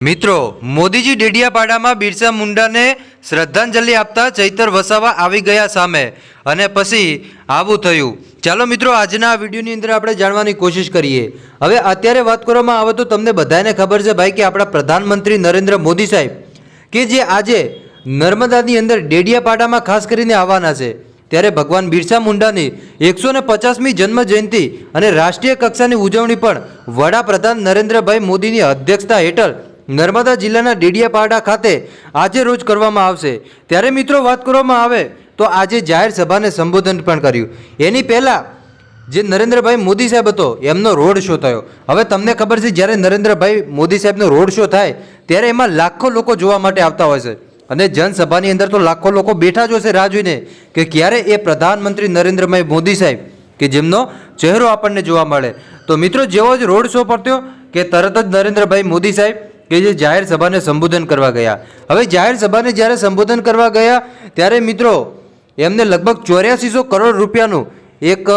મિત્રો, મોદીજી ડેડિયાપાડામાં બિરસા મુંડાને શ્રદ્ધાંજલિ આપતા ચૈતર વસાવા આવી ગયા સામે અને પછી આવું થયું. ચાલો મિત્રો, આજના આ વિડીયોની અંદર આપણે જાણવાની કોશિશ કરીએ. હવે અત્યારે વાત કરવામાં આવે તો તમને બધાને ખબર છે ભાઈ કે આપણા પ્રધાનમંત્રી નરેન્દ્ર મોદી સાહેબ કે જે આજે નર્મદાની અંદર ડેડિયાપાડામાં ખાસ કરીને આવવાના છે. ત્યારે ભગવાન બિરસા મુંડાની એકસો ને પચાસમી જન્મ જયંતિ અને રાષ્ટ્રીય કક્ષાની ઉજવણી પણ વડાપ્રધાન નરેન્દ્રભાઈ મોદીની અધ્યક્ષતા હેઠળ નર્મદા જિલ્લાના ડેડિયાપાડા ખાતે આજે રોજ કરવામાં આવશે. ત્યારે મિત્રો વાત કરવામાં આવે તો આજે જાહેર સભાને સંબોધન પણ કર્યું. એની પહેલાં જે નરેન્દ્રભાઈ મોદી સાહેબ હતો, એમનો રોડ શો થયો. હવે તમને ખબર છે, જ્યારે નરેન્દ્રભાઈ મોદી સાહેબનો રોડ શો થાય, ત્યારે એમાં લાખો લોકો જોવા માટે આવતા હોય છે. અને જનસભાની અંદર તો લાખો લોકો બેઠા જ હશે રાહ જોઈને કે ક્યારે એ પ્રધાનમંત્રી નરેન્દ્રભાઈ મોદી સાહેબ, કે જેમનો ચહેરો આપણને જોવા મળે. તો મિત્રો, જેવો જ રોડ શો પડ્યો કે તરત જ નરેન્દ્રભાઈ મોદી સાહેબ કે જે જાહેર સભાને સંબોધન કરવા ગયા. હવે જાહેર સભાને જ્યારે સંબોધન કરવા ગયા, ત્યારે મિત્રો, એમને લગભગ ચોર્યાસીસો કરોડ રૂપિયાનું એક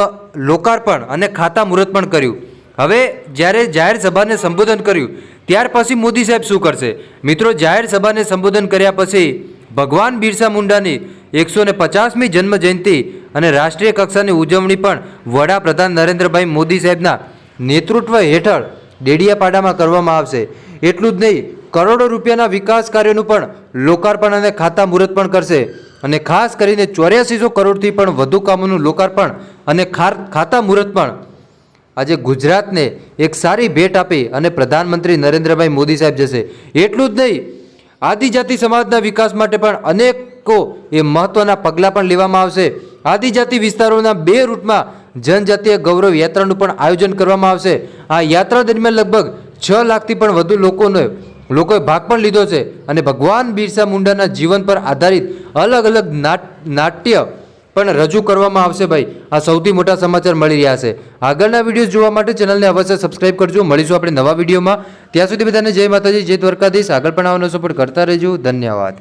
લોકાર્પણ અને ખાતા મુહૂર્ત પણ કર્યું. હવે જ્યારે જાહેર સભાને સંબોધન કર્યું, ત્યાર પછી મોદી સાહેબ શું કરશે? મિત્રો, જાહેર સભાને સંબોધન કર્યા પછી, ભગવાન બિરસા મુંડાની એકસો ને પચાસમી જન્મ જયંતિ અને રાષ્ટ્રીય કક્ષાની ઉજવણી પણ વડાપ્રધાન નરેન્દ્રભાઈ મોદી સાહેબના નેતૃત્વ હેઠળ ડેડિયાપાડામાં કરવામાં આવશે. એટલું જ નહીં, કરોડો રૂપિયાના વિકાસ કાર્યોનું પણ લોકાર્પણ અને ખાતા મુહૂર્ત પણ કરશે. અને ખાસ કરીને ચોર્યાસીસો કરોડથી પણ વધુ કામોનું લોકાર્પણ અને ખાતામુહૂર્ત ખાતા મુહૂર્ત પણ. આજે ગુજરાતને એક સારી ભેટ આપી અને પ્રધાનમંત્રી નરેન્દ્રભાઈ મોદી સાહેબ જશે. એટલું જ નહીં, આદિજાતિ સમાજના વિકાસ માટે પણ અનેકો એ મહત્વના પગલાં પણ લેવામાં આવશે. આદિજાતિ વિસ્તારોના બે રૂટમાં જનજાતીય ગૌરવ યાત્રાનું પણ આયોજન કરવામાં આવશે. આ યાત્રા દરમિયાન લગભગ છ લાખથી પણ વધુ લોકોને લોકોએ ભાગ પણ લીધો છે અને ભગવાન બિરસા મુંડાના જીવન પર આધારિત અલગ અલગ નાટ, નાટ્ય પણ રજૂ કરવામાં આવશે ભાઈ. આ સૌથી મોટા સમાચાર મળી રહ્યા છે. આગળના વીડિયો જોવા માટે ચેનલને અવશ્ય સબસ્ક્રાઇબ કરજો. મળીશું આપણે નવા વિડીયોમાં. ત્યાં સુધી બધાને જય માતાજી, જય દ્વારકાધીશ. આગળ પણ આવવાનો સપોર્ટ કરતા રહેજો. ધન્યવાદ.